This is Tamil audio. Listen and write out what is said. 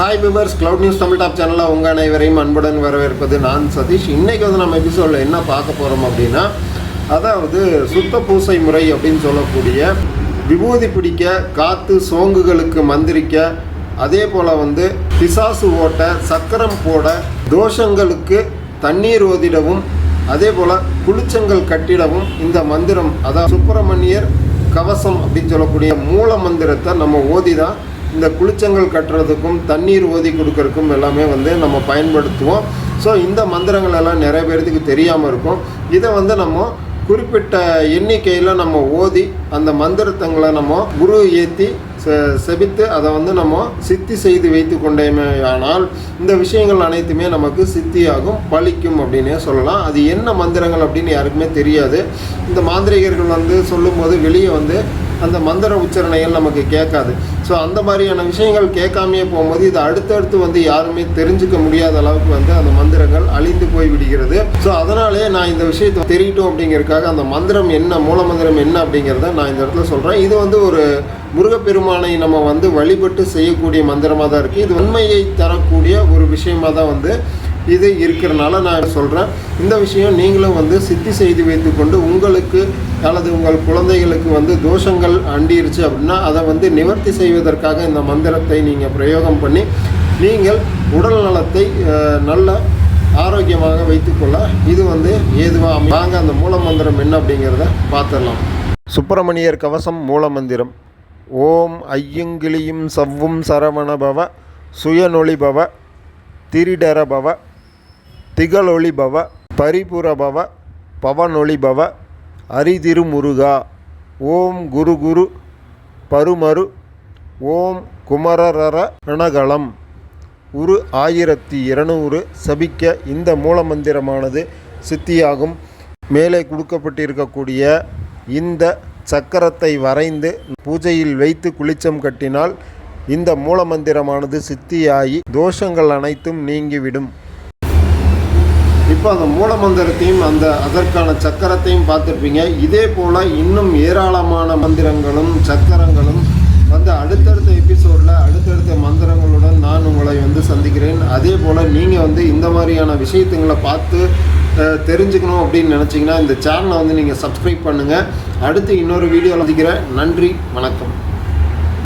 Hi viewers cloud news Tamil top சேனலில் உங்கள் அனைவரையும் அன்புடன் வரவேற்பது நான் சதீஷ். இன்றைக்கி வந்து நம்ம எபிசோடில் என்ன பார்க்க போகிறோம் அப்படின்னா அதாவது சுத்த பூசை முறை அப்படின்னு சொல்லக்கூடிய விபூதி பிடிக்க காத்து சோங்குகளுக்கு மந்திரிக்க அதே போல் வந்து பிசாசு ஓட்ட சக்கரம் போட தோஷங்களுக்கு தண்ணீர் ஓதிடவும் அதே போல் குளிச்சங்கள் கட்டிடவும் இந்த மந்திரம். அதாவது சுப்பிரமணியர் கவசம் அப்படின்னு சொல்லக்கூடிய மூல மந்திரத்தை நம்ம ஓதி தான் இந்த குளிச்சங்கள் கட்டுறதுக்கும் தண்ணீர் ஓதி கொடுக்கறதுக்கும் எல்லாமே வந்து நம்ம பயன்படுத்துவோம். ஸோ இந்த மந்திரங்கள் எல்லாம் நிறைய பேர்த்துக்கு தெரியாமல் இருக்கும். இதை வந்து நம்ம குறிப்பிட்ட எண்ணிக்கையில் நம்ம ஓதி அந்த மந்திரத்தங்களை நம்ம குரு ஏற்றி செ செபித்து அதை வந்து நம்ம சித்தி செய்து வைத்து கொண்டேமே ஆனால் இந்த விஷயங்கள் அனைத்துமே நமக்கு சித்தியாகும் பலிக்கும் அப்படின்னே சொல்லலாம். அது என்ன மந்திரங்கள் அப்படின்னு யாருக்குமே தெரியாது. இந்த மாந்திரிகர்கள் வந்து சொல்லும்போது வெளியே வந்து அந்த மந்திர உச்சரணைகள் நமக்கு கேட்காது. ஸோ அந்த மாதிரியான விஷயங்கள் கேட்காமையே போகும்போது இது அடுத்தடுத்து வந்து யாருமே தெரிஞ்சுக்க முடியாத அளவுக்கு வந்து அந்த மந்திரங்கள் அழிந்து போய் விடுகிறது ஸோ அதனாலே நான் இந்த விஷயத்தை தெரியட்டும் அப்படிங்கிறதுக்காக அந்த மந்திரம் என்ன மூல மந்திரம் என்ன அப்படிங்கிறத நான் இந்த இடத்துல சொல்கிறேன் இது வந்து ஒரு முருகப்பெருமானை நம்ம வந்து வழிபட்டு செய்யக்கூடிய மந்திரமாக தான் இருக்குது இது உண்மையை தரக்கூடிய ஒரு விஷயமாக தான் வந்து இது இருக்கிறனால நான் சொல்கிறேன் இந்த விஷயம் நீங்களும் வந்து சித்தி செய்து வைத்துக்கொண்டு உங்களுக்கு அல்லது உங்கள் குழந்தைகளுக்கு வந்து தோஷங்கள் அண்டிருச்சு அப்படின்னா அதை வந்து நிவர்த்தி செய்வதற்காக இந்த மந்திரத்தை நீங்கள் பிரயோகம் பண்ணி நீங்கள் உடல் நலத்தை நல்ல ஆரோக்கியமாக வைத்துக்கொள்ள இது வந்து ஏதுவாக வாங்க அந்த மூல மந்திரம் என்ன அப்படிங்கிறத பார்த்துடலாம். சுப்பிரமணியர் கவசம் மூல மந்திரம். ஓம் ஐயங்கிளியும் சவ்வும் சரவணபவ சுயனொளிபவ திரிடரபவ திகழொளிபவ பரிபுரபவ பவனொளிபவ அரிதிருமுருகா. ஓம் குரு குரு பருமரு ஓம் குமரரர ரணகளம். உரு ஆயிரத்தி இருநூறு சபிக்க இந்த மூலமந்திரமானது சித்தியாகும். மேலே கொடுக்கப்பட்டிருக்கக்கூடிய இந்த சக்கரத்தை வரைந்து பூஜையில் வைத்து குளிச்சம் கட்டினால் இந்த மூலமந்திரமானது சித்தியாகி தோஷங்கள் அனைத்தும் நீங்கிவிடும். இப்போ அந்த மூலமந்திரத்தையும் அந்த அதற்கான சக்கரத்தையும் பார்த்துருப்பீங்க. இதே போல் இன்னும் ஏராளமான மந்திரங்களும் சக்கரங்களும் வந்து அடுத்தடுத்த எபிசோடில் அடுத்தடுத்த மந்திரங்களுடன் நான் உங்களை வந்து சந்திக்கிறேன். அதே போல் நீங்கள் வந்து இந்த மாதிரியான விஷயத்துங்களை பார்த்து தெரிஞ்சுக்கணும் அப்படின்னு நினச்சிங்கன்னா இந்த சேனலை வந்து நீங்கள் சப்ஸ்கிரைப் பண்ணுங்கள் அடுத்து இன்னொரு வீடியோவில் சந்திக்கிறேன். நன்றி வணக்கம்.